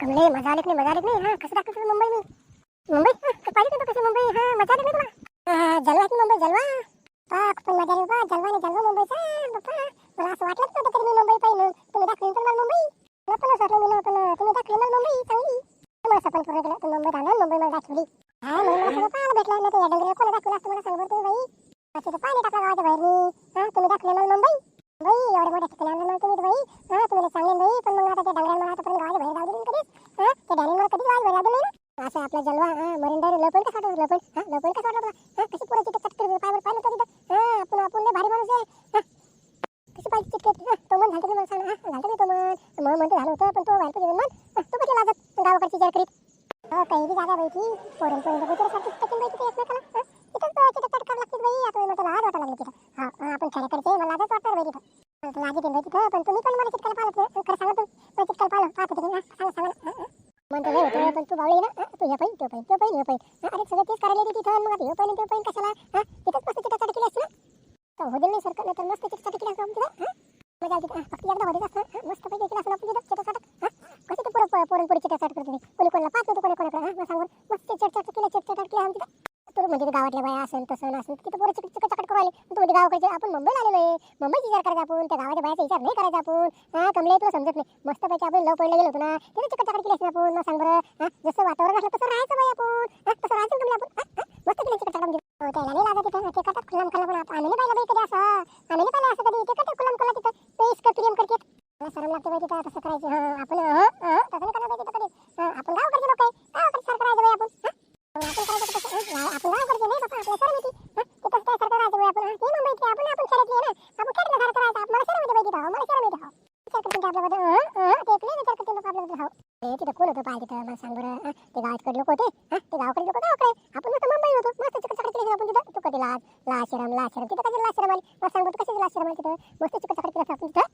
कमले मजा आली की नाही? मजा आली नाही? हा कसं दाखवतो तुला मुंबई मी? मुंबई? हा, पाहिजे का कसं मुंबई? हा मजा आली नाही तुला? जलवा की मुंबई जलवा. बाप पण मजा आली बा जलवा नाही जलवा मुंबईचा. बाप्पा मला असं वाटलंच नव्हतं तरी मी मुंबई पाहिजे तुम्ही दाखवली तर मला मुंबई. मला पण असं वाटलं मी ना, पण तुम्ही दाखवली मला मुंबई चांगली. मला सपन पूर्ण केलं तू मुंबईत आणलं मुंबई मला दाखवली. हा म्हणून मला सगळं पाहायला भेटलं नाही तर या डोंगरीला कोणा दाखवलं असतं मला सांग तुम्ही बाई? असं तर पाणी टाकलं गावाच्या बाहेर मी हा तुम्ही दाखवले मला मुंबई. भाई एवढं मोठं ठिकाणी आणलं मला तुम्ही भाई. हा तुम्ही लय चांगले बाई पण मग आता ते डंगराला मला आतापर्यंत गावाला बाहेर जाऊ दिली कधीच. हा ते डॅनी मला कधीच गावाला बाहेर जाऊ दिलं ना. असं आपला जलवा हा मरीन डायरी लपण कसं वाटत लपण हा लपण कसं वाटत हा कशी पुढे तिथे चटकरी पायवर पाहिलं होतं तिथं हा आपण आपण लय भारी माणूस आहे. हा कशी पाहिजे चिटके हा तो मन झालं तुम्ही मला सांग हा झालं मी तो मन मन म्हणते झालं होतं पण तो व्हायला पाहिजे मन हा, तू कशी लागत गावाकडची जर करीत हो काही बी जागा बाई ती. पोरण पोरण बाई सारखी टकीन बाई तिथे एकमेकाला हा तिथं तिथं चटकार लागते बाई आता मला लाज वाटायला लागली तिथं हा मला लाजच वाटणार बाई तिथं तिथं पण तुम्ही पण मला चिटकायला पाहिलं खरं सांगा तू मला चिटकायला पाहिलं सांगा सांगा ना. म्हणतो होतं पण तू बावळी ना हा, तू हे पाहिजे तो पाहिजे तो पाहिजे हे पाहिजे अरे सगळं तेच करायला येते तिथं मग हे पाहिजे ते पाहिजे कशाला हा तिथंच मस्त केली असते ना तर नाही सरकार तर मस्त केली तिथं मजा आली फक्त एकदा होते असतं मस्त पैकी केलं आपण तिथं ते पुरं करते कोणी कोणाला कोणी कोणाकडे मस्त केलं केलं आम्ही तिथं म्हणजे गावातल्या बाया असेल तसं असेल तिथं पोरं चिकट चिकट करू आले तू म्हणजे गावाकडचे आपण मुंबईला आलेलो आहे मुंबईचा विचार करायचा आपण विचार नाही करायचा आपण. हा कमले तुला समजत नाही. मस्त पैकी आपण लव पडलं गेलो होतो ना तिथे चिकट चकट केली असते आपण. मग सांग बरं हा जसं वातावरण असलं तसं राहायचं बाई आपण. तसं राहायचं कमले आपण. मस्त केलं चिकट चकट हो, त्याला नाही लागत तिथं ते करतात खुल्लाम खाल्ला पण आम्ही पाहिलं बाई कधी असं. आम्ही पाहिलं असं कधी. ते करतात खुल्लाम खाल्ला तिथं. ते इस्कट प्रेम करतात मला शरम लागते बाई तिथं तसं करायचं. हा आपण हा, तसं नाही करणार बाई तिथं कधी. आपण गावाकडचे लोक आहे. गावाकडे सारखं राहायचं बाई आपण. आपण करायचं कसं? आपण नाही बाबा आपल्या काय आपण ते मुंबईतले आपण आपण खेड्यातले ना आपण मला मला विचार आपल्याबद्दल ते विचार लोक आपल्याबद्दल हो ते तिथं कोण होतं मला सांग बरं ते गावाकडे लोक होते हा ते गावाकडे लोक गावाकडे आपण मुंबई होतो मस्त केली आपण तिथं तू कधी लाज तिथं कधी आली मला सांग बरं आली तिथं मस्त केलं आपण तिथं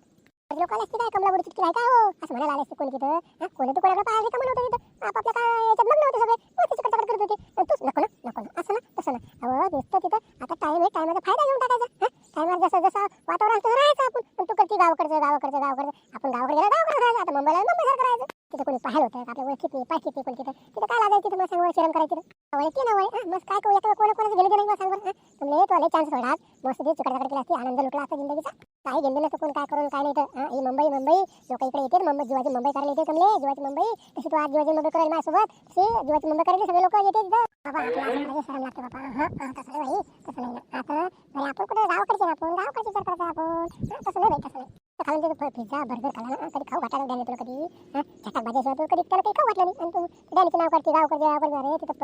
लोकांना असते काय चिटकी आहे काय हो असं म्हणायला आले असते कोणी तिथं कोणी तर कोणाकडे पाहिजे कमल होतं तिथं आपापल्या काय याच्यात लग्न सगळे मस्त चिकट म्हणजे, होते आणि तूच नको ना नको ना. असं ना तसं ना. अहो दिसतं तिथं आता टाइम आहे टायमाचा फायदा घेऊन टाकायचा टायमावर जसं जसं वातावरण असतं राहायचं आपण. पण तू करते गावाकडचं गावाकडचं गावाकडचं. आपण गावाकडे गेला गावाकडे राहायचं. आता मुंबईला मुंबईला करायचं तिथं कोणी पाहिलं होतं. आपल्या ओळखीत नाही पाठीत नाही कोणी तिथं. तिथं काय लागायचं तिथं? मग सांग शिरम करायची ओळखी ना वय मग काय करू कोण कोणाचं गेलं नाही मग सांग बरं. तुमले तो लय चान्स सोडा मस्त ते चुकडाकडे केला असते. आनंद लुटला असता जिंदगीचा. काही घेणं नसतं कोण काय करून काय नाही तर ही मुंबई मुंबई. लोक इकडे येते मुंबई जीवाची मुंबई करायला येते तुम्ही जीवाची मुंबई. तशी तू आज जीवाची मुंबई करेल माझ्यासोबत. सी जीवाची मुंबई करायला सगळे लोक येते तिथं बाबा आपल्याला शरम लागते बाबा. हा तसं नाही बाई. तसं नाही. आता बरं आपण कुठे? गावाकडचे आपण. गावाकडचे विचार करायचा आपण. तसं नाही बाई तसं नाही. खाऊन तिथं पिझ्झा बर्गर खाला ना. कधी खाऊ वाटायला द्याने तुला कधी हा छटाक भाज्याशिवाय तुला कधी त्याला काही खाऊ वाटलं नाही आणि तू डॅनीचं नाव करते गावकडे गावकडे अरे तिथं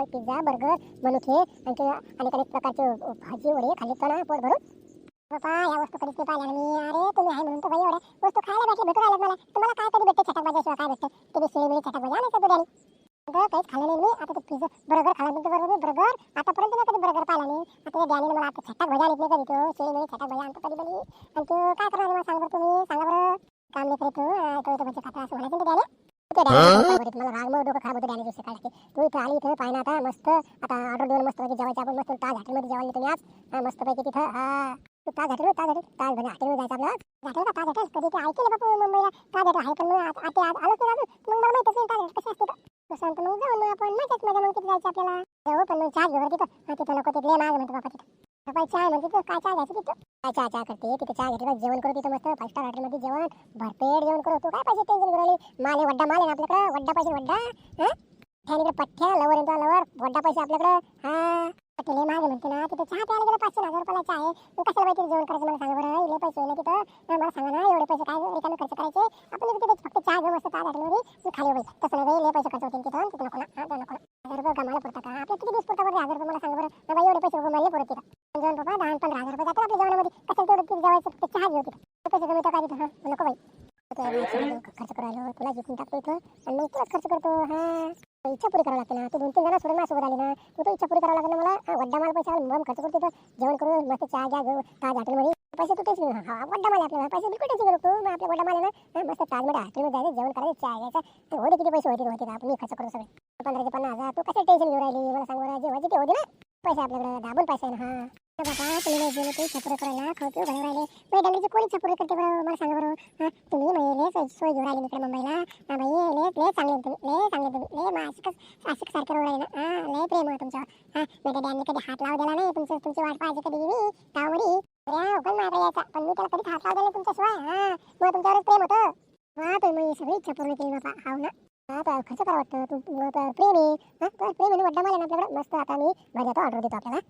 पिझ्झा बर्गर आणखी अनेक अनेक प्रकारचे भाजी वडे खाल्ले तर ना पोट भरून. बापा या वस्तू कधीच नाही पाहिल्या. मी अरे तुम्ही आहे म्हणून तर बाई एवढ्या वस्तू खायला भेटले भेटू राहिल्यात मला तुम्हाला काय कधी भेटते छटाक भाज्याशिवाय काय भेटते ते शिळी मिळी छटाक भाजी आणायचं तू डॅनी अगं काहीच खाल्लं नाही मी आता ते पिझ्झा बर्गर खाल्ला म्हणतो बरोबर बर्गर आतापर्यंत मी कधी बर्गर पाहिला नाही आता त्या डॅनीने मला आता छटाक भाजी आणली कधी तो शिळी मिळी छटाक भाजी आणतो कधी कधी आणि तू काय करणार आहे मला सांग बरं तुम्ही सांगा बरं काम नाही करीत तू अं, तो इथं म्हणजे खाता असं म्हणायचं ना ते डॅनी ते डॅनी मला राग मग डोकं खराब होतं डॅनी दुसरं काय तू इथं आली इथं पाहिजे आता मस्त आता मस्त पैकी जेवायचं आपण मस्त ताज हॉटेलमध्ये जेवायला तुम्ही आज. हा, मस्त पैकी तिथं हा ताज हॉटेल ताज हॉटेल? ताज म्हणजे हॉटेलमध्ये जायचं आपलं हॉटेल का? ताज हॉटेल. कधी ते ऐकलं बापू मुंबईला? ताज हॉटेल आहे पण मग आता आज आलोच नाही अजून मग मला माहितच नाही ताज हॉटेल कसं असते तर तसं मग जाऊ मग आपण. मजाच मजा मग तिथे जायचं आपल्याला. जाऊ पण मग चहा घेऊ तिथं हा तिथं नको तिथले माग म्हणतो बापा तिथं. बाबा चहा म्हणते तिथं काय चहा घ्यायचं तिथं? काय चहा चहा करते तिथं चहा जेवण करू तिथं मस्त फाईव्ह स्टार हॉटेलमध्ये जेवण भरपेट जेवण करू तू. काय पाहिजे टेन्शन करू राहिली माले वड्डा माल आहे आपल्याकडं? वड्डा पाहिजे वड्डा? त्याने पठ्ठ्या लवर येतो लवर. वड्डा पैसे आपल्याकडे. हा. तिले मागे म्हणते ना. तिथे चहा प्यायला गेलं पाचशे हजार रुपयाला चहा आहे. मग कशाला पाहिजे जेवण करायचं मला सांगा बरं? इले पैसे आहे तिथं. मला सांगा ना एवढे पैसे काय रिकामे खर्च करायचे? आपण तिथे फक्त चहा घेऊ मस्त ताज हॉटेलमध्ये मी. खाली होईल तसं नाही इले पैसे खर्च होतील तिथं. तिथं नको ना. हा, नको हजार रुपये गमाला पडतात का आपल्या किती दिवस पुरता बरं? हजार रुपये मला सांगा बरं. बाबा एवढे पैसे गमाले पुरत तिथं. जेवण बाबा दहा पंधरा हजार रुपये जातात आपल्या जेवणामध्ये. कसं तेवढं तिथे जेवायचं? फक्त चहा घेऊ तिथं. ते पैसे कमी काय तिथं? हा नको बाई. खर्च करायला तुला जिंकून टाकतो इथं. आणि मग तुलाच खर्च करतो. हा. इच्छा पुरी करावं लागते ना. तू दोन तीन जण सोडून माझ्यासोबत आली ना तू तो इच्छा पुरी करावं लागेल ना मला. वड्डा माल पैसा मग खर्च करतो जेवण करून मस्त चहा घ्या घेऊ ताज हॉटेलमध्ये. पैसे तू टेन्शन हा वड्डा माल आपल्याला. पैसे बिलकुल टेन्शन करू तू मग आपल्या वड्डा माल ना मस्त ताजमध्ये हॉटेलमध्ये जायचं जेवण करायचं चहा घ्यायचा. तर होते किती पैसे होते होते आपण मी खर्च करतो सगळे. पंधराशे पन्नास हजार. तू कसं टेन्शन घेऊन राहिली? मला सांगू बरं जेव्हा ते होते ना पैसे आपल्याकडे. दाबून पैसे ना हा. बाबा तुम्ही नाही गेले ते छपरे करायला खाऊ पिऊ घालून राहिले मग डंगरीचे कोणी छपुरे करते बरं? मला सांगा बरं. हा तुम्ही म्हणजे लय सोय सोय घेऊन राहिले इकडे मुंबईला. हा बाई लय लय चांगले तुम्ही लय चांगले तुम्ही. लय मासिकच आशिक सारखे राहू राहिले ना. हा लय प्रेम आहे तुमच्यावर हा मी त्या डॅनने कधी हात लावू दिला नाही तुमचं तुमची वाट पाहायची कधी मी गावामध्ये अरे उगाच माझ्या यायचा पण मी त्याला कधी हात लावू दिला तुमच्याशिवाय. हा मग तुमच्यावरच प्रेम होतं. हा तुम्ही मग सगळी इच्छा पूर्ण केली बाबा. हाव ना. हा तर खर्च करा वाटतं. तू प्रेम आहे. हा प्रेम आहे वाटलं मला ना आपल्याकडे. मस्त आता मी भर देतो ऑर्डर देतो आपल्याला.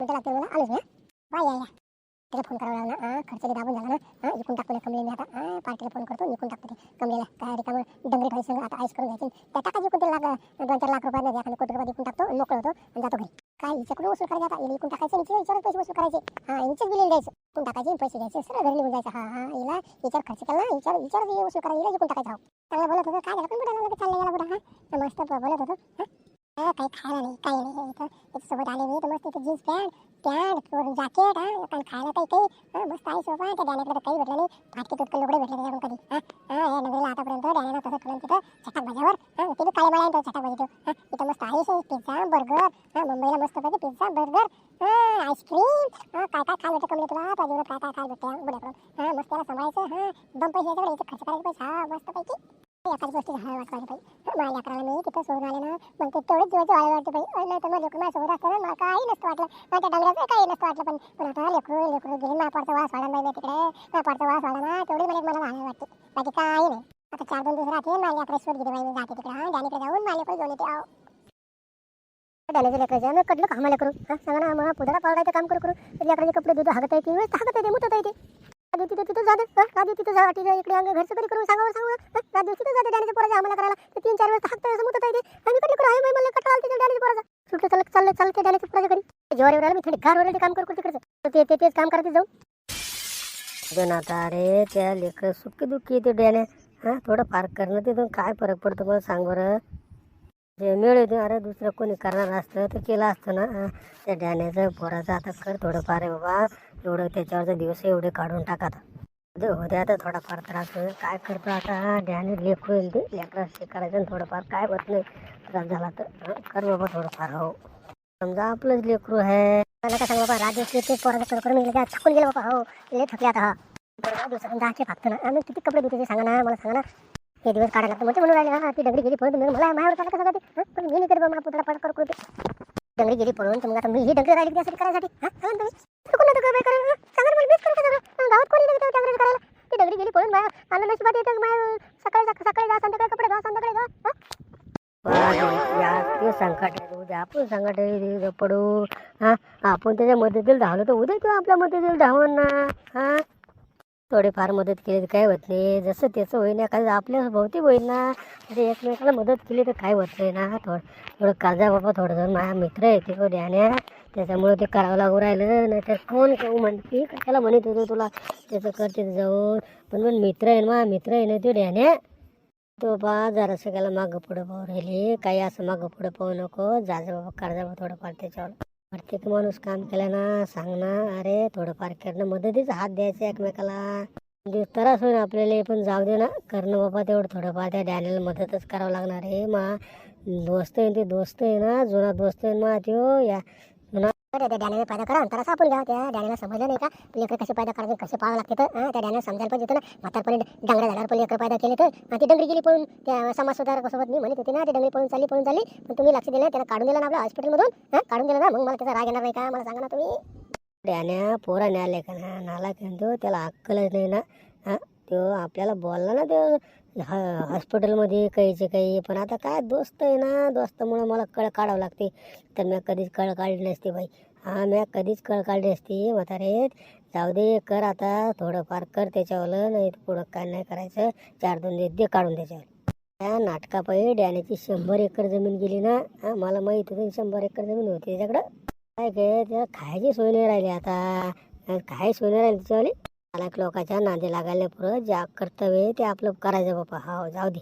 मी त्याला लागते मला आलोच मी बाय या या. त्याला फोन करावा लागला हा खर्च दाबून झाला ना हा इकून टाकतो ना कमले आता हा पार्टीला फोन करतो इकून टाकतो ते कमलेला काय रिकामं डंगरी खाली आता आईस करून घ्यायची. त्या टाका जिकून ते लाख दोन चार लाख रुपये नाही एखाद्या कोटी रुपये इकून टाकतो मोकळ होतो आणि जातो घरी. काय हिच्याकडून वसूल करायचं आता? इकून टाकायचं हिच्या विचारून पैसे वसूल करायचे. हा हिचेच बिलिंग द्यायचं इकून टाकायचे पैसे द्यायचे सरळ घरी निघून जायचं. हा हा हिला हिच्यावर खर्च केला हिच्यावर हिच्यावर वसूल करायला इकून टाकायचं हो चांगलं बोलत होतं काय झालं पण बुडा लागलं चाललं गेला बुडा हा. मस्त बोलत होतो हा. हा, काही खायला नाही काही नाही इथं सोबत आले मी तर मस्त इथे जीन्स पॅन्ट पॅन्ट वरून जॅकेट हा पण खायला काही काही हा, मस्त आहे सोफा त्या डॅनेकडे तर काही भेटलं नाही फाटके तुटके लुगडे भेटले त्याच्याकडून कधी हा हा या नगरीला आतापर्यंत डॅनेला तसं ठेवलं तिथं छटाक भाज्यावर हा ते बी काळे मला तो छटाक भाजी हा इथं मस्त आईस पिझ्झा बर्गर हा मुंबईला मस्त पाहिजे पिझ्झा बर्गर हा आईस्क्रीम हा काय काय खायला भेटतं कमी तुला पाहिजे काय काय खायला भेटतं बुड्याकडून हा मस्त त्याला सांभाळायचं हा दम पैसे याच्याकडे याचे खर्च करायचं पैसा हा मस्त पैकी एखादी गोष्टी झाड वाटवायची पाहिजे माझ्या लेकराला मी तिथं सोडून आले ना मग ते तेवढेच जीवाची वाढ वाटते पाहिजे नाही तर मग लेकरू माझ्यासोबत असतं ना मला काही नसतं वाटलं. माझ्या डांगराचं काही नसतं वाटलं पण पण आता लेकरू लेकरू गेले मापाडचा वास वाढला नाही तिकडे. मापाडचा वास वाढला ना तेवढी मला मला भांडण वाटते. बाकी काही नाही. आता चार दोन दिवस राहते माझ्या लेकरा सोड घेते बाई मी जाते तिकडे हा डॅनीकडे जाऊन माझ्या लेकरू घेऊन येते आहो डॅनीचे लेकराचे मग कडलं का मला करू हा सांगा ना मग पुदडा पावडायचं काम करू करू. लेकराचे कपडे दूध हागत आहे की हागत आहे मुतत आहे ते. राजू तिथं तिथं जाते हा, राजू तिथं जा. तिथं इकडे अंग घरचं कधी करून सांगावर सांगू हा, राजू तिथं जाते डॅनीच्या पोराच्या आम्हाला करायला. ते तीन चार वेळेस हाकतं असं मुतत आहे ते. आम्ही कधी करू आहे मला कटाळा तिथे डॅनीच्या पोराचा. सुटलं चालत चाललं चालते डॅनीच्या पोराच्या घरी. जेव्हा एवढ्याला मी थोडी घर वरती काम करू तिकडचं. तर ते तेच काम करते जाऊ. दोन आता अरे त्या लेकर सुखी दुःखी ते डॅने हां थोडं फार करणं तिथून काय फरक पडतो मला सांग बरं. जे मिळ येते अरे दुसरं कोणी करणार असतं तर केलं असतं ना. त्या डॅनेचं पोराचं आता कर थोडंफार आहे बाबा. एवढं त्याच्यावरचे दिवस एवढे काढून टाका आता होते आता थोडाफार त्रास होईल. काय करतो आता? ध्यान लेख होईल ते. लेकरा शिकायचं थोडंफार काय होत नाही. त्रास झाला तर कर बाबा थोडंफार हो. समजा आपलंच लेकरू आहे. मला काय सांग बाबा? राजेश ते पोराचं कर करून गेलं थकून गेलं बाबा हो. लय थकले आता हा. दिवसातून दहाचे फागतो ना. आम्ही किती कपडे धुते सांगा ना मला सांगा ना. हे दिवस काढायला म्हणजे म्हणून राहिले ना ती डगडी गेली पळून मला माझ्यावर चाललं कसं ते पण मी नाही करत बाबा पुतळा पाठ करू डंगरी गेली पळून तर मग आता मी ही डंगरी राहिली त्यासाठी करायसाठी? हा? सांगा तुम्ही. काय करा सांगा मला करू का गावात कोणी नाही डंगरी करायला? ती डंगरी गेली पळून माझ्या मला नशिबात येतं सकाळी सकाळी जा संध्याकाळी कपडे धुवा संध्याकाळी ते संकट उद्या आपण संकट पडू. हा? आपण त्याच्या मदतीला धावलो तर उद्या तो आपल्या मदतीला धावून ना हा? थोडीफार मदत केली तर काय होत नाही. जसं त्याचं होईन एखादं आपल्या भोवती होईल ना ते एकमेकाला मदत केली तर काय होत नाही ना. थोडं थोडं काळजा बाबा थोडं जण माझा मित्र आहे ते तो त्याच्यामुळं त्याच्यामुळे ते करावं लागू राहिलं. नाही तर कोण कोण म्हणते कशाला म्हणत होतो तुला? त्याचं करते जाऊन. पण पण मित्र आहे ना मित्र आहे ना तो ध्यान्या तो बा जरासं गेला मागं पुढं पाहू राहिले. काही असं मागं पुढं पाहू नको. जा बाबा काळजा बाबा थोडंफार त्याच्यावर. प्रत्येक माणूस काम केलं ना सांग ना अरे थोडंफार करणं मदतीच हात द्यायचा एकमेकाला. म्हणजे त्रास होईल आपल्याला पण जाऊ दे ना. करणं बाबा तेवढं थोडंफार त्या डॅनीला मदतच करावं लागणार आहे. मा दोस्त आहे ते दोस्त आहे ना जुना दोस्त आहे मा त्यो या तर त्या डॅनीने फायदा करा तर असं आपण घ्या त्या डॅनीला समजलं नाही का? लेकर कसे पैदा करायचे कसे पाहावं लागते तर? त्या डॅनीला समजायला पाहिजे ना. म्हातारपणे डांगऱ्या झाडावर पण लेकर पैदा केले तर? ती डंगरी गेली पळून त्या समाजसुधारकासोबत मी म्हणत होते ना ती डंगरी पळून चालली पळून चालली. पण तुम्ही लक्ष दिलं त्याला काढून दिलं ना आपल्या हॉस्पिटलमधून हां? काढून दिलं ना? मग मला त्याचा राग येणार नाही का? मला सांगा ना तुम्ही. डॅन्या पोरा न्याले का ना नाला तो. त्याला अक्कलच नाही ना. हां? तो आपल्याला बोलला ना तो. ह हॉस्पिटलमध्ये काहीचे काही पण आता काय दोस्त आहे ना दोस्तामुळं मला कळ काढावं लागते. तर मी कधीच कळ काढली नसते बाई. हा मी कधीच कळ काढली असती म्हातारे. जाऊ दे कर आता थोडंफार कर त्याच्यावर नाही पुढं काय नाही करायचं. चार दोन दे दे काढून त्याच्यावर. त्या नाटकापायी डॅनेची शंभर एकर जमीन गेली ना मला माहीत होती शंभर एकर जमीन होती त्याच्याकडं. काय काय त्याला खायची सोय नाही राहिली आता. काय सोय नाही राहिली त्याच्यावाली. अनेक लोकांच्या नादी लागायला पुरं ज्या कर्तव्य आहे ते आपलं करायचं बापा हा जाऊ दे.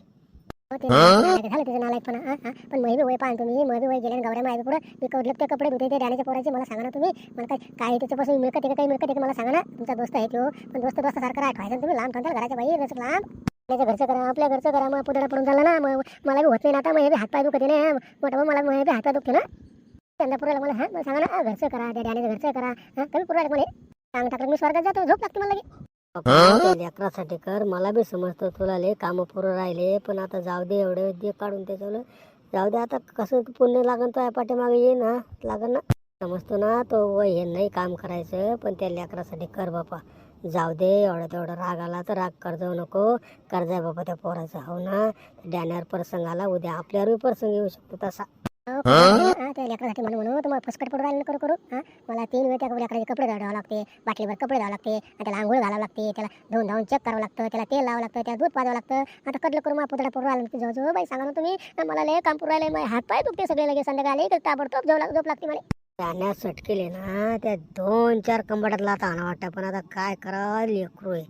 हो, झालं त्याचं नालायकपणा हा, हा. पण मी बी वय पाहा तुम्ही. मी बी वय गेले गवऱ्या माय पुढं मी कडलं ते कपडे धुते ते डॅनेच्या पोराचे मला सांगा ना तुम्ही. मला काय काय त्याच्यापासून मिळकत आहे का काही मिळकत आहे का मला सांगा ना. तुमचा दोस्त आहे तो. पण दोस्त दोस्तासारखं राहा ठेवायचं ना तुम्ही. लांब ठेवताल घराच्या बाई रस लांब. आपल्याच्या घरचं करा आपल्या घरचं करा. मग पुतळा पडून झाला ना मग मला बी होत नाही ना आता. मग हे बी हातपाय दुखते ना. मोठा भाऊ मला मग हे बी हातपाय दुखते ना. त्यांना पुरायला मला हा मला सांगा ना. हा, घरचं करा त्या डॅनेचं घरचं करा. हा कमी पुरायला मला सांग टाकलं मी स्वर्गात जातो झोप लागते मला लगे लेकरासाठी कर. मला बी समजतं तुला लय कामं पुरं राहिले पण आता जाऊ दे एवढे दे काढून त्याच्यावर. जाऊ दे आता कसं तू पुण्य लागन तो पाठीमागे ये ना लागन ना? समजतो ना तो वय हे नाही काम करायचं पण त्या लेकरासाठी कर बापा. जाऊ दे एवढं तेवढं राग आला तर राग कर जाऊ नको. कर्ज आहे बाबा त्या पोराचं हो ना? डॅनर प्रसंग आला उद्या आपल्यावर बी प्रसंग येऊ शकतो तसा. त्या लेकरासाठी म्हणून म्हणून तुम्हाला फुसकट पडू राहिलं करू करू. हा? मला तीन वेळ त्या लेकराचे कपडे धुवावे लागते बाटलीवर कपडे धुवावे लागते आणि त्याला आंघोळ घालावं लागते त्याला धुवून धावून चेक करावं लागतं त्याला तेल लावावं लागतं त्याला दूध पाजावं लागतं. आता कडलं करून मला पुतळा पडू राहिलं जो जो बाई सांगा ना तुम्ही. मला लय काम पुरू राहिले माझे हात पाय दुखते सगळे लगे संध्याकाळी तर ताबडतोब झोप लाग झोप लागते मला. डॅन्या सटकेले ना त्या दोन चार कंबड्यात लाता आणा वाटतं पण आता काय करावं लेकरू आहे.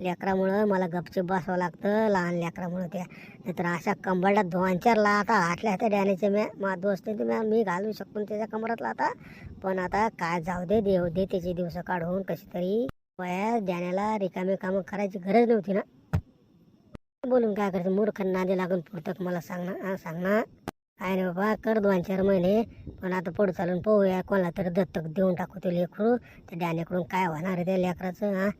लेकरामुळं मला गपचूप बसावं लागतं लहान लेकरामुळं त्या नाहीतर अशा कंबड्यात दोन चार लाता हाटल्या त्या डॅनेचे म्या मा दोस्त ते म्या मी घालू शकतो त्याच्या कंबरात लाता पण आता काय जाऊ दे देव दे त्याचे दिवस काढून कशी तरी. वया डॅण्याला रिकामे कामं करायची गरज नव्हती ना. बोलून काय करायचं मूर्ख नादी लागून पुढतं मला सांग ना हा, सांग ना काय रे बाबा कर दोन चार महिने. पण आता पुढे चालून पाहूया कोणाला तरी दत्तक देऊन टाकू ते लेकरू. त्या डॅनेकडून काय होणार आहे त्या लेकराचं हां?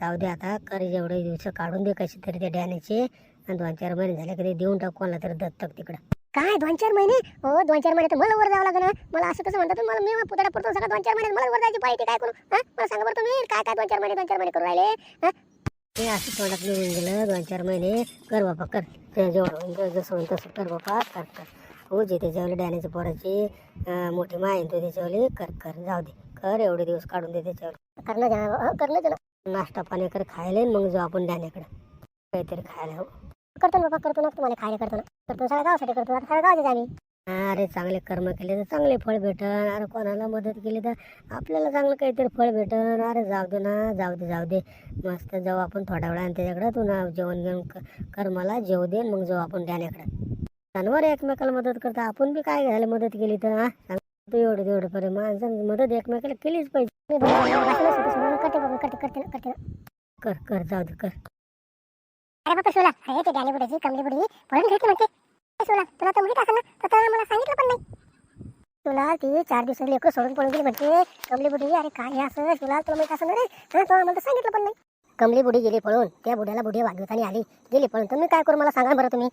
जाऊ दे आता कर जेवढे दिवस काढून दे कशी तरी त्या डॅनेचे आणि दोन चार महिने झाले की ते देऊन टाकू कोणाला तरी दत्तक तिकडं. काय दोन चार महिने? हो दोन चार महिने तर मला वर जावं लागेल मला असं कसं म्हणतात मला मी पुतळा पडतो सगळं दोन चार महिने मला वर जायची पाहिजे काय करू? हा मला सांगा बरं तुम्ही काय काय दोन चार महिने दोन चार महिने करू राहिले हा? ते असं तोंडात निघून गेलं दोन चार महिने कर बापा कर. ते जेवढं ते जसं होईल तसं कर बापा कर कर. हो जे त्याच्यावाली डॅनेच्या पोराची मोठी माय तो त्याच्यावाली कर कर. जाऊ दे कर एवढे दिवस काढून दे त्याच्यावर. करणं करणं नाश्ता पाणी कर खायला मग जाऊ आपण डॅनेकडे काहीतरी खायला हो करतो ना बाबा करतो ना तुम्हाला खायला करतो ना. करतो सगळ्या गावासाठी करतो. आता सगळ्या गावाचे आम्ही. अरे चांगले कर्म केले तर चांगले फळ भेटन. अरे कोणाला मदत केली तर आपल्याला चांगलं काहीतरी फळ भेटन. अरे जाऊ दे ना जाऊ दे जाऊ दे. मस्त जाऊ आपण थोड्या वेळा त्याच्याकडे तू ना जेवण घेऊन कर्माला कर मला जेव दे मग जाऊ आपण डॅण्याकडे जनावर एकमेकाला मदत करता. आपण बी काय घ्यायला मदत केली तर हा? तू एवढं तेवढं पर्यंत माणसांनी मदत एकमेकाला केलीच पाहिजे. करते बाबा करते करते करते ना. कर कर जाऊ दे कर. अरे बाबा सोला. अरे ते डॅली बुडाची कमली बुडी पळून घेतली म्हणते. ए सोला तुला तर माहीत असेल ना तर तर मला सांगितलं पण नाही. तुला ती चार दिवस लेकरं सोडून पळून गेली म्हणते. कमली बुडी अरे काय हे असं? तुला तुला माहीत असेल ना रे हा, तुला मला तर सांगितलं पण नाही. कमली बुडी गेली पळून. त्या बुड्याला बुडी वाढवताना आली. गेली पळून. तुम्ही काय करू? मला सांगा बरं तुम्ही.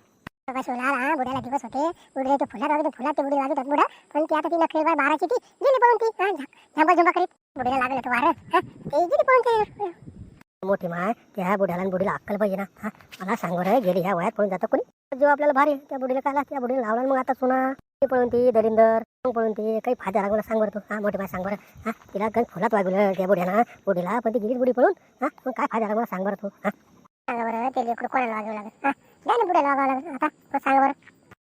हा बुड्याला दिवस होते. ते ते वाजवतात बुडा. पण ती आता ती नखरे बाय बाराची ती गेली पळून ती. झंबा झंबा करीत. बुड्याला लागलं तो वारं. हा, ते गेली पळून ते. मोठी माय त्या बुड्याला आणि बुडीला अक्कल पाहिजे ना. हा मला सांग रे गेली ह्या वयात पळून जातं कोणी? जो आपल्याला भारी त्या बुडीला काय त्या बुडीला लावला मग आता सुना ती पळून ती दरिंदर पळून ती काही फायदा लागला सांग बरं तू. हा मोठी माय सांग बरं हा तिला गण फुलात वागवलं त्या बुड्याला बुडीला पण ती गेली बुडी पळून. हा मग काय फायदा लागला सांग बरं तू? हा. सांगा बरं ते कोणाला वाजवावं लागेल? हा? द्या पुढे लागावं लागेल आता मग सांगा बरं हो,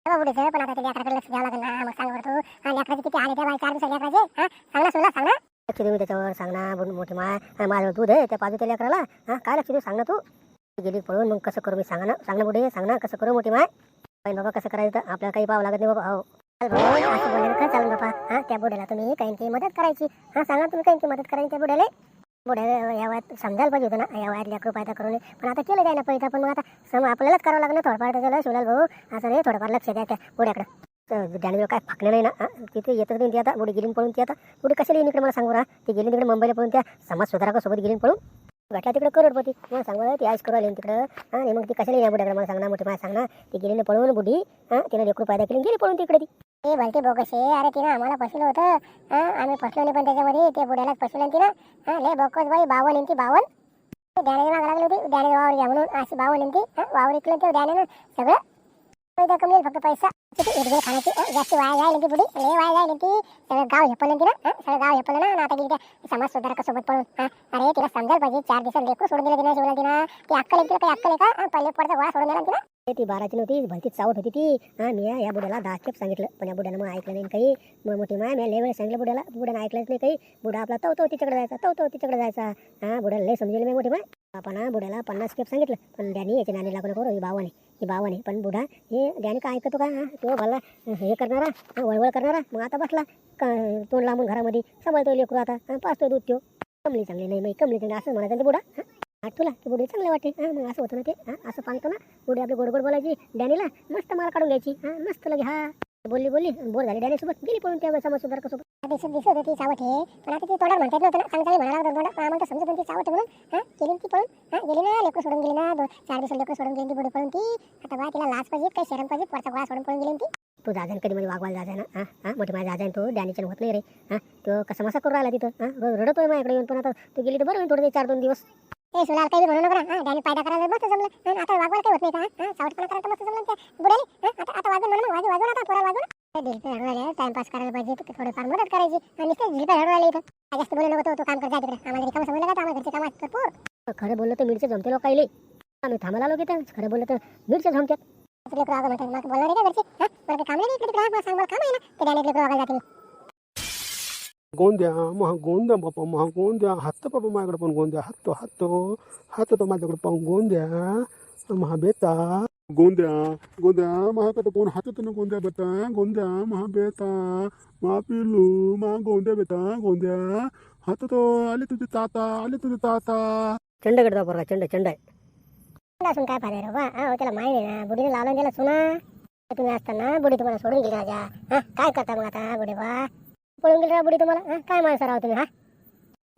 तेव्हा बुडीचं पण आता ते लेकराकडे लक्ष द्यावं लागेल ना. मग सांगा बरं तू. हा लेकराचे किती आले त्या बाई चार दिवसाचे लेकराचे? हा? सांग ना सुला सांग ना. लक्ष देऊ त्याच्यावर सांग ना बुड- मोठी माय. हा, माझं दूध आहे त्या बाजू त्या लेकराला. हा काय लक्ष देऊ सांग ना तू. गेली पळून मग कसं करू मी सांगा ना. सांग ना बुडे सांग ना कसं करू मोठी माय. पण बाबा कसं करायचं? तर आपल्याला काही पाहावं लागत नाही बाबा. हो चाल चालेल बाबा. हा त्या बुड्याला तुम्ही काही मदत करायची. हा सांगा तुम्ही काही मदत करायची त्या बुड्याला पुढे या वयात समजायला पाहिजे होतं ना. या वयात लेकरू पायदा करून. पण आता केलं जायला पाहिजे पण मग आता सम आपल्यालाच करावं लागलं थोडंफार. त्याच्याला शिवलाल भाऊ असं नाही थोडंफार लक्ष द्या त्या बुड्याकडं डॅनियल काय फाकले नाही ना? तिथे येतच नाही ती आता. पुढे गेली पळून ती आता. पुढे कशाला येईन इकडे मला सांगू रा ती गेली तिकडे मुंबईला पळून त्या समाज सुधारकासोबत गेली पळून भेटला तिकडे करोडपती. मला सांगू ती आईस करू आली तिकडं. आणि मग ती कशाला या बुड्याकडे मला सांग ना मोठी मला सांगणार ती गेली पळून बुढी. हां तिला लेकरू पायदा केली गेली पळून तिकडे ती. ती भलती भलते आहे अरे तिनं आम्हाला फसलं होतं. हा आम्ही फसलो नाही पण त्याच्यामध्ये ते बुड्यालाच फसवलं तिनं. हा लय बोकस बाई बावन यांची बावन. डॅने माग लागली होती डॅने वावर घ्या म्हणून अशी बावन यांची हा वावर इकलं ते डॅने सगळं. पैदा कमी फक्त पैसा. किती? खाण्याची जास्त वाया जायला ती बुडी लय वाया जायला ती. सगळं गाव हेपलं तिनं हा सगळं गाव हेपलं ना आता गेली त्या समाज सुधारकासोबत पळून हा. अरे तिला समजायला पाहिजे चार दिवसात लेकरू सोडून दिलं तिनं शिवला तिनं. ती अक्कल आहे तिला काही अक्कल आहे का? पहिले पडता गोळा सोडून दिला तिनं. ती बाराची नव्हती भलतीच चावट होती ती. हा मी या बुड्याला दहा खेप सांगितलं. पण या बुड्यानं मग ऐकलं नाही काही. मग मोठी माय मी लय वेळ सांगितलं बुड्याला बुड्यानं ऐकलंच नाही काही. बुडा आपला तो तो तिच्याकडे जायचा तो तो तिच्याकडे जायचा. हा बुड्याला लय समजेल मी मोठी माय. आपण हा बुड्याला पन्नास खेप सांगितलं. पण डॅनी याची नाणी लागू नको ही भावाने ही भावाने पण बुडा हे डॅनी काय ऐकतो का? हा तो भला हे करणारा हा, वळवळ करणारा. मग आता बसला का तोंड लांबून घरामध्ये. सांभाळतो लेकरू आता. पाचतो दूध तो कमली चांगली नाही कमली चांगली. असं म्हणायचं ते बुडा. तुला ते बुडी चांगले वाटते हा मग असं होतं ना ते. हा असं सांगतो ना बुडी आपली गोड गोड बोलायची. डॅनीला मस्त माल काढून घ्यायची. हा मस्त लगे हा. बोलली बोलली बोर झाली. डॅनीसोबत गेली पळून त्या समाज सुधारकासोबत दिसत दिसत होती चावट हे. पण आता ती तोंडावर म्हणतात नव्हतं ना. चांगली म्हणाला होता पण आम्हाला समजत होती चावट म्हणून. हा गेली ती पळून. हा गेली ना लेकरं सोडून गेली ना. चार दिवस लेकरं सोडून गेली ती बुडी पळून ती. आता बा तिला लाच पाहिजे काही शरम पाहिजे वरचा गोळा सोडून पळून गेली ती. तू जाजन कधी मध्ये वागवायला जाजा ना? हा हा मोठी माझा जाजा तो. डॅनीच्या होत नाही रे. हा तो कसा मसा करून राहिला तिथं. हा रोज रडतोय माझ्याकडे येऊन. पण आता तू गेली तर बरं होईल थोडं चार दोन दिवस. ए सुलाल काही म्हणू नका हा डॅनी फायदा करायला मस्त जमलं. हा, आता वागवायला काही होत नाही का हा. चावटपणा करायला मस्त जमलं त्या बुडाली हा आता आता वाजून म्हणा वाजू वाजून आता पोरा हडवायला टाइमपास करायला पाहिजे थोडंफार मदत करायची. आणि नुसते झिलपे हडवायला इथं. जास्त बोलू नको तू काम कर जा तिकडे. आम्हाला रिकामं समजलं का? आम्हाला घरचे काम भरपूर खरं बोललं तर मिरचे जमते लोक काहिले. आम्ही थांबायला आलो तर खरं बोललं तर मिरच्या जमतात लेकरं वागा म्हणतात. मग बोलणार आहे का घरचे? हा मला काही काम नाही इकडे तिकडे. मला सांग मला काम आहे ना. ते डॅनी लेकरं वागायला जाते गोंद्या महा गोंद्या बापा महा गोंद्या हात बाबा माझ्याकडे पण गोंद्या हात हात हात तो माझ्याकडे पाहून गोंद्या महा बेता गोंद्या गोंद्या माझ्याकडे कोण हात ना गोंद्या बेता गोंद्या महा बेता मा पिलू मा गोंद्या बेता गोंद्या हात तो आले तुझे ताता आले तुझे ताता चंडगड जा बरं चंड चंड आहे असून काय फायदा रे बा हा त्याला माहिती आहे ना बुडीने लावलं त्याला सुना तर तुम्ही असताना बुडी तुम्हाला सोडून गेली राजा हा काय करता मग आता बुडी बा पळून गेली बुडी तुम्हाला? हा काय माणसं राहा तुम्ही हा?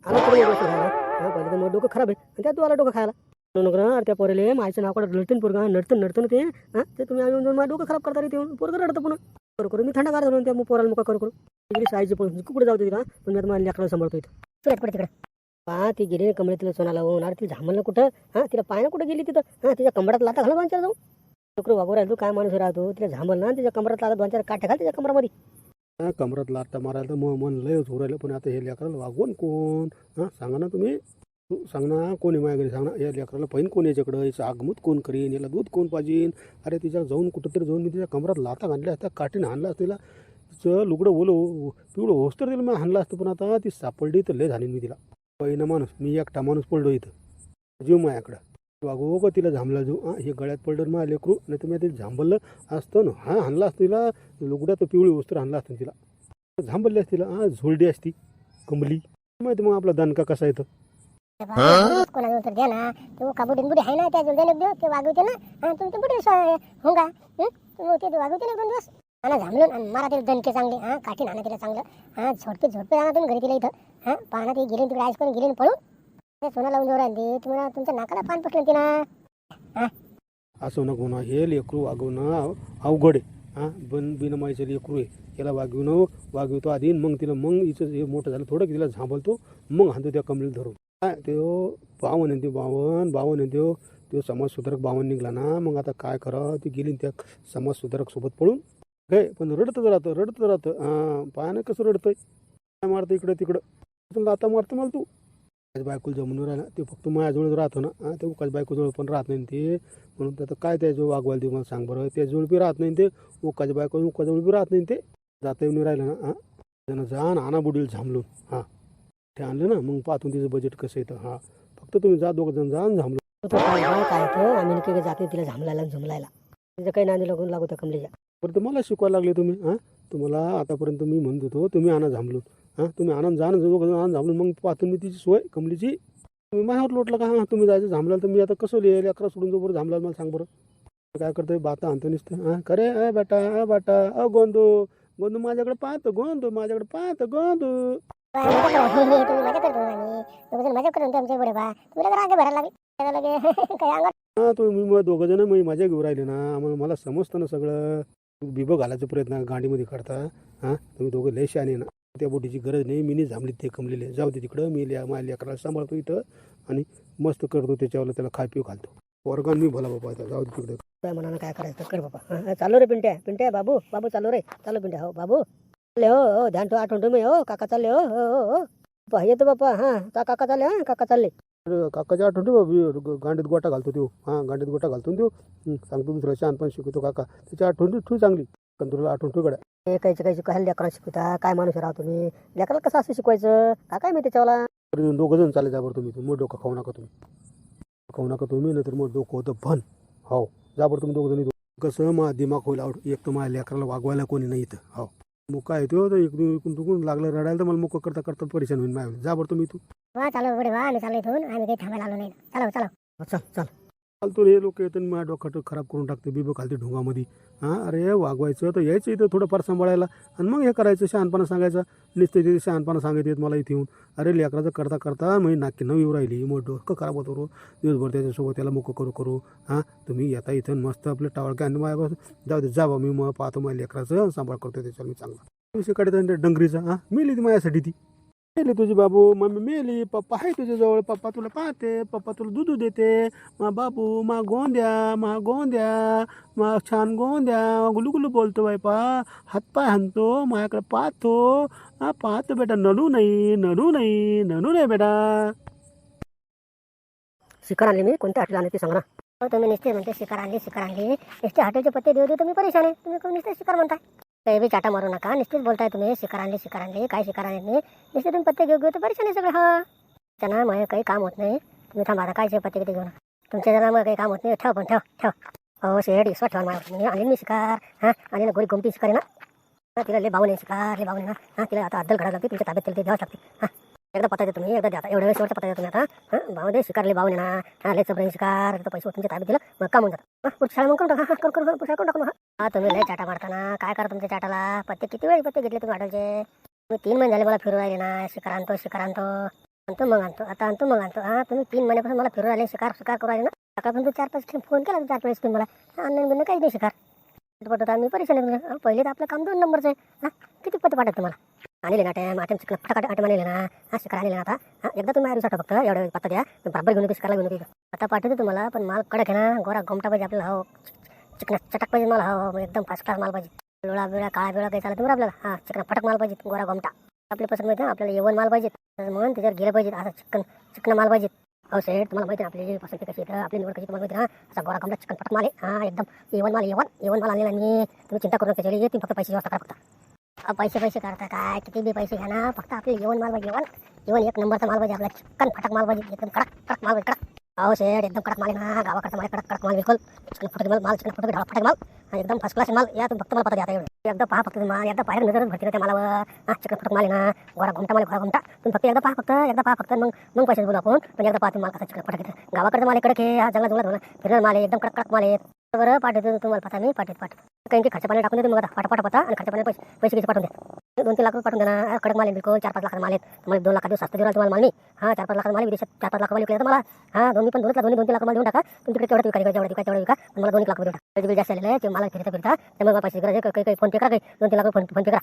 हा पहिले तर मग डोकं खराब आहे. आणि त्यात तू आला डोकं खायला. म्हणू नको ना, अरे त्या पोरेले माझ्या नावाकडे लढतून पोरगा नडतून नडतून ते हा ते तुम्ही येऊन जाऊन माझं डोकं खराब करता रे ते. पोरगं रडतं पुन्हा. करू करू मी थंडागार झालो त्या मग पोराला मुका करू करू. गेली साईची पण कुठे जाऊ तिला पण मी आता माझ्या लेकराला सांभाळतो इथं. सुरत कुठे तिकडे. पहा ती गेली कमळे तिला सोना लावून अरे तिला झामलं कुठं? हा तिला पायानं कुठं गेली तिथं? हा तिच्या कमरात लाता घालून दोन चार जाऊ डोकरं वागू राहिलो काय माणूस राहतो तिला झामल ना तिच्या कमरात लाता दोन चार काठ्या घाल तिच्या कमरामध्ये. हा, कमरात लाटा मारायला तर मग मन लय होऊ राहिलं. पण आता हे लेकराला वागवून कोण? हां सांगा ना तुम्ही. तू सांग ना कोणी माझ्या घरी सांग ना. या लेकराला पहिन कोण याच्याकडं? याचं आगमूत कोण करीन? याला दूध कोण पाहिजे अरे तिच्या जाऊन कुठंतरी जाऊन मी तिच्या कमरात लाता घातल्या असत्या काठीनं हाणला तिला. तिचं लुगडं ओलं पिवळं होस्तर दिलं तिला मी हाणलं असतं पण आता ती सापडली तर लय झाली मी तिला. पहिला माणूस मी एकटा माणूस पडलो इथं. जीव माझ्याकडं. वागो का तिला झांबला जो हे गळ्यात पडलं मग लेकरू नाही तर मी ते झांबलं असतं ना. हा हाणलं असतं तिला लुगड्यात तर पिवळी वस्त्र हाणलं असतं तिला. झांबलली असती तिला हा झोलडी असती कंबली. माहिती मग आपला दणका कसा येतो? कोणाला द्या ना. ते का बुडी आहे ना त्या देणं देऊ ते वागवते ना. हा बुडी हो? का ते वागवते ना दोन दिवस. आणा झामलून आणि मारा तिला दणके चांगले. हा काठी आणा तिला चांगलं. हा झोडपे झोडपे आणा तुम्ही घरी तिला इथं. हा पाहणा ते गेले तिकडे आईस करून गेले पळून. सोना लावून जोर आली तुम्हाला तुमच्या नाकाला पान पसलं ती ना असं नको ना हे लेकरू वागवणं अवघड आहे. हा? बन बिनमाईचं लेकरू आहे. याला वागवणं वागवतो आधी मग तिला मग हिचं हे मोठं झालं थोडं की तिला झांबलतो मग हातो त्या कमलीला धरून. काय ते हो, बावन आहे ते बावन बावन आहे त्यो हो. तो समाजसुधारक बावन निघला ना मग आता काय करा ती गेली त्या समाजसुधारक सोबत पळून. काय पण रडतच राहतं रडतच राहतं हां पायानं कसं रडतंय? काय मारतं इकडं तिकडं. लाता आता मारतं मला तू बायकोला जमून राहिला ते फक्त माझ्याजवळ राहतो ना हां ते उकाच बायकोजवळ पण राहत नाही ते. म्हणून त्याचं काय त्याजवळ वागवायला देऊ मला सांग बरं. त्याजवळ बी राहत नाही ते उकाच्या बायको उकाजवळ बी राहत नाही ते. जाता येऊन राहिलं ना हां. त्यानं जा ना आणा बुडील झांबलून हां. ते आणलं ना मग पाहतून तिचं बजेट कसं येतं हां. फक्त तुम्ही जा दोघं जण जा झांबलं आम्ही नक्की जाते तिला झामलायला झुमलायला. तिचं काही नांदी लागून लागू त्या कमलीच्या. बरं तर मला शिकवायला लागले तुम्ही हां. तुम्हाला आतापर्यंत मी म्हणत होतो तुम्ही आणा झांबलून हां तुम्ही आनंद जा ना दोघं जण मग पाहतो मी तिची सोय कमलीची. तुम्ही माझ्यावर लोटलं का? हां तुम्ही जायचं झांबलाल तर मी आता कसं लिहिले? अकरा सोडून जो बरं मला सांग बरं. काय करतोय? बाता आणतो नुसतं. हां खरे अ बेटा अ बाटा अ गोंदू. गोंदू माझ्याकडे पाहतो गोंदू माझ्याकडे पाहतो गोंदू. तुम्ही दोघं तुम्ही मग दोघं जण मी मजा घेऊन राहिले ना. आम्हाला मला समजतं ना सगळं. बिबं घालायचा प्रयत्न गांडीमध्ये करता. हां तुम्ही दोघं लय शाने ना. त्या बोटीची गरज नाही मी नाही झांबलीत ते कमलेले. जाऊ दे तिकडं मी लिया माझ्या लेकराला सांभाळतो इथं आणि मस्त करतो त्याच्यावर त्याला खाय पिऊ घालतो. वर्गान मी भला बाबा आता जाऊ दे तिकडे. काय मनानं काय करायचं? कर बाबा. हा, चालू रे पिंट्या. पिंट्या बाबू बाबू चालू रे. चालू पिंट्या हो बाबू. चालले हो हो ध्यान ठेव आठवण तुम्ही हो काका चालले हो हो हो हो. पहा, येतो बाप्पा हां का काका चालले हां काका चालले. अरे काकाच्या आठवण ठेव बाबा, गांडीत गोटा घालतो तो हां गांडीत गोटा घालतो तो हं, सांगतो दुसरा शहाणपण शिकवतो काका. त्याची आठवण ठेव ठेव चांगली. पण तुला आठवण ठेव गड्या. हे कायचं काय लेकराला शिकवता? काय माणूस राहा तुम्ही? लेकराला कसं असं शिकवायचं? का काय मी त्याच्यावाला? तरी दोघं जण चाले जा बरं तुम्ही. मग डोकं खाऊ नका तुम्ही. खाऊ नका तुम्ही नाही तर मग डोकं होतं भन. हो जा बरं तुम्ही दोघं जण कसं मा दिमाग होईल आवड. एक तर माझ्या लेकराला वागवायला कोणी नाही इथं. हो. मग काय तो तर इकडून इकडून लागलं रडायला तर मला मुक करता करता परेशान होईल माझ्या जा बरं तुम्ही तू वा चालू बुडे बा आम्ही चालू इथून. आम्ही काही थांबायला आलो नाही. चला चला. चल चल. फालतू हे लोक येतात माझ्या डोक्यात खराब करून टाकते बिबं खालते ढोंगामध्ये. हां अरे वागवायचं तर यायचं इथं थोडंफार सांभाळायला. आणि मग हे करायचं शहानपणा सांगायचं. नुसते तिथे शहानपणा सांगत येत मला इथे येऊन. अरे लेकराचं करता करता मग नाकी न येऊ राहिली मग डोकं खराब होतो रो दिवसभर त्याच्यासोबत त्याला मोकं करू करू. हां तुम्ही येता इथं मस्त आपलं टावळक्या आणि माझ्या जाऊ दे जावा मी मग पाहतो माझ्या लेकराचं सांभाळ करतो त्याच्यावर मी चांगला. विषय काढत डंगरीचा हां मेली ती माझ्यासाठी ती. मेली तुझी बाबू मम्मी मेली पप्पा आहे तुझ्याजवळ पप्पा तुला पाहते पप्पा तुला दूध देते मा बाबू मा गोंद्या मा गोंद्या मा छान गोंद्या गुलू गुलू बोलतो बायपा हातपाय हाणतो माझ्याकडे पाहतो हा पाहतो बेटा नडू नाही नडू नाही नडू नाही बेटा शिकार आणली मी कोणत्या हॉटेल आणली ते सांगा ना हो तुम्ही नुसते म्हणते शिकार आणली शिकार आणली नुसते हॉटेलचे पत्ते देऊ देऊ तुम्ही परेशान आहे तुम्ही कोण नुसते शिकार म्हणताय काही बी चाटा मारू नका. निश्चित बोलताय तुम्ही. शिकार आणली शिकार आणली काय शिकार आणली नाही तुम्ही पत्ते घेऊ घेऊ तर परेशान आहे सगळं. हा. त्यांना मग काही काम होत नाही. तुम्ही थांबा आता काय पत्ते किती घेऊन. तुमच्या जरा मग काही काम होत नाही. ठेव पण ठेव ठेव. हो शेड विश्वास ठेवा मला मी आणली मी शिकार. हां? आणि ना गोरी गोमटी शिकार आहे ना? तिला लय भाऊ नाही शिकार लय भाऊ नाही ना. हां तिला आता अद्दल घडायला लागते. तुमच्या ताब्यात तिला ते द्यावं लागते. हां. एकदा पत्ता देतो तुम्ही एकदा द्या एवढ्या वेळेस शेवटचा पत्ता देतो मी आता. हां भाऊ दे स्वीकारले भाऊ नाही ना. हां लय शिकार तर पैसे तुमच्या ताब्यात दिलं. मग काम होऊन जातं. हां पुढच्या शाळा मग करून टाका. हां करू करू पुढच्या करून टाकू हां. तुम्ही लय चाटा मारताना. काय करा तुमच्या चाटाला? पत्ते किती वेळ पत्ते घेतले तुम्ही हॉटेलचे? तुम्ही तीन महिने झाले मला फिरू राहिले ना. शिकार आणतो शिकार आणतो. आणतो मग आणतो. आता आणतो मग आणतो. हां तुम्ही तीन महिन्यापासून मला फिरू राहिले शिकार शिकार करू राहिले ना. सकाळपासून चार पाच फोन केला चार वेळेस तुम्ही मला. ऑनलाईन बिन काही नाही शिकार. पटत आम्ही परेशान आहे. पहिले तर आपलं काम दोन नंबरचं आहे. हां किती पत्ते पाठवतो तुम्हाला? आलेले ना टाइम आटम चिकन फटाफट आटम आलेले ना. हा शिकार आणले ना आता. हा एकदा तुम्ही आयुष्यात फक्त एवढं पत्ता द्या. मी बरोबर घेऊन येते शिकायला घेऊन येते. आता पाठवते तुम्हाला पण माल कडक आहे ना. गोरा गोमटा पाहिजे आपल्याला हो. चिकना चटक पाहिजे मला हो. एकदम फास्ट क्लास माल पाहिजे. लोळा बिळा काळा बिळा काही चालत बरं आपल्याला. हा चिकना फटक माल पाहिजे गोरा गोमटा आपल्या पसंत माहिती आपल्याला येवन माल पाहिजे. म्हणून त्याच्यावर गेलं पाहिजे. असं चिकन चिकन माल पाहिजे. हो सेठ तुम्हाला माहिती आहे आपली जी पसंती कशी आहे आपली निवड कशी तुम्हाला माहिती ना. असा गोरा कमला चिकन फटक माल आहे. हा एकदम येवन माल येवन येवन माल आलेला मी. तुम्ही चिंता करू नका त्याच्यावर तुम्ही फक्त पैसे व्यवस्था करा फक्त. पैसे पैसे करता काय? किती बी पैसे घ्या ना फक्त आपले येवन माल पाहिजे येवन येवन एक नंबरचा माल पाहिजे आपला चिकन फटक माल पाहिजे एकदम कडक कडक माल पाहिजे कडक. अहो शेठ एकदम कडक माल आहे ना गावाकडचा माल आहे, कडक कडक माल बिलकुल. चिकन फटक माल माल चिकन फटक ढाळा फटक माल. हा, एकदम फर्स्ट क्लास माल. या तुम्ही फक्त मला पता द्या आता एवढं एकदा पहा फक्त तुम्ही माल एकदा बाहेर नजर भरती त्या मालावर. हा चिकन फटक माल आहे ना गोरा घुमटा माल आहे, गोरा घुमटा. तुम्ही फक्त एकदा पहा फक्त एकदा पहा फक्त मग मग पैसे बोलू आपण. पण एकदा पहा तुम्ही माल कसा चिकन फटक येतं गावाकडचा माल आहे कडक आहे. हा जंगलात जंगलात होणार फिरणार माल आहे एकदम कडक कडक माल आहे. बरं पाठवतो तुम्हाला पता मी पाठवत पाठवतो. काही की खर्च पाणी टाकून देतो मग आता पाठा पता आणि खर्च पाणी पैसे पैसे किती पाठवून द्या दोन तीन लाख रुपये पाठवून द्या ना कडक माल बिलकुल चार पाच लाख माल आहेत तुम्हाला दोन लाख दिवस स्वस्त देऊ तुम्हाला माल मी हा चार पाच लाख माल विदेशात चार पाच लाख माल विकले मला हा दोन्ही पण दोन दोन्ही दोन तीन लाख माल देऊन टाका. तुमच्याकडे तिकडे तेवढं विका जेवढं विका तेवढं विका. पण मला दोन लाख रुपये देऊन टाका. बिल जास्त आलेलं आहे मला फिरता फिरता त्यामुळे मला पैसे गरज काही काही फोन पे करा काही. दोन तीन लाख फोन फोन पे करा.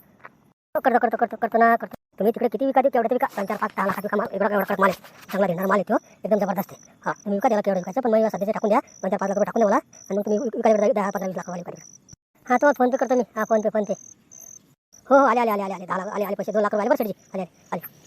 करतो करतो करतो करतो ना करतो. तुम्ही तिकडे किती विका देऊ तेवढं विका. दोन चार पाच दहा लाख विका माल एवढा एवढा माल चांगला देणार माल येतो एकदम जबरदस्त आहे. हा तुम्ही विका द्याला तेवढं विकायचं पण मला सध्याचे टाकून द्या. दोन चार पाच लाख टाकून द्या मला. आणि मग तुम्ही विका दहा पंधरा वीस लाख वाली विका हा तो फोन पे करतो मी. हा फोन पे फोन पे. हो आले आले आले आले आले. दहा आले आले पैसे. दोन लाख रुपये आले बरं आले आले आले.